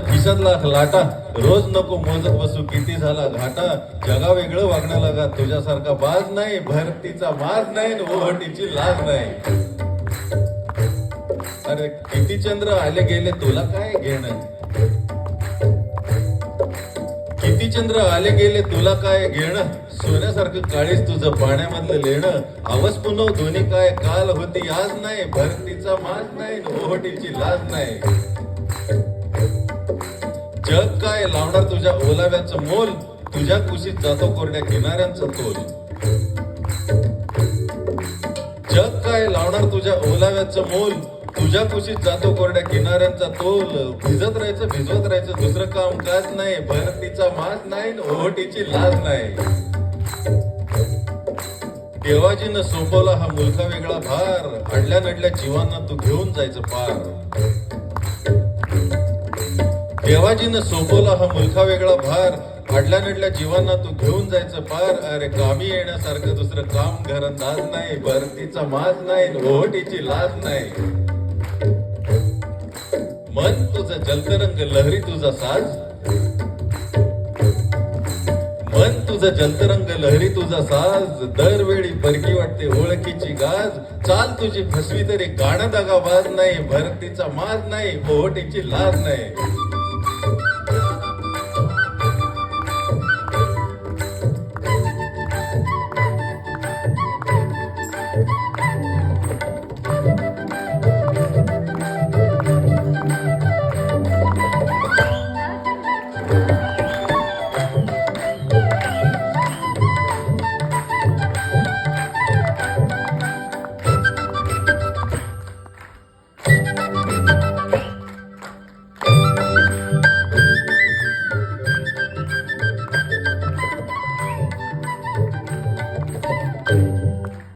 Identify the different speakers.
Speaker 1: खिशात लाख लाटा रोज नको मोजत बसू किती झाला घाटा. जगा वेगळं वागणं लागा. तुझ्यासारखा बाज नाही भरतीचा माज नाही ओहटीची लाज नाही. अरे किती चंद्र आले गेले तुला काय घेणं? किती चंद्र आले गेले तुला काय घेणं? सोन्यासारखं काळीच तुझं पाण्यामधलं लेणं. आवाज पुनव दोन्ही काय काल होती आज नाही. भरतीचा माज नाही ओहटीची लाज नाही. जग काय लावणार तुझ्या ओलाव्याचं मोल? तुझ्या कुशीत जातो कोरड्या किनाऱ्यांचा तोल. जग काय लावणार तुझ्या ओलाव्याचं मोल? तुझ्या कुशीत जातो कोरड्या किनाऱ्यांचा तोल. भिजत राहायचं भिजवत राहायचं दुसरं काम काच नाही. भरतीचा मास नाही ओहटीची लाज नाही. देवाजीनं सोपवला हा मुलखा वेगळा भार. अडल्या नडल्या जीवांना तू घेऊन जायचं पार. देवाजीनं सोपवला हा मुलखा वेगळा भार. अडल्या नडल्या जीवांना तू घेऊन जायचं पार. अरे कामी येण्यासारखं दुसरं काम घरंदाज नाही. भरतीचा माज नाही. ओहटीची लाज नाही. मन तुझं जलतरंग लहरी तुझा साज. मन तुझं जलतरंग लहरी तुझा साज. दरवेळी परकी वाटते ओळखीची गाज. चाल तुझी फसवी तरी गाणं दगा बाज नाही. भरतीचा माज नाही. ओहटीची लाज नाही.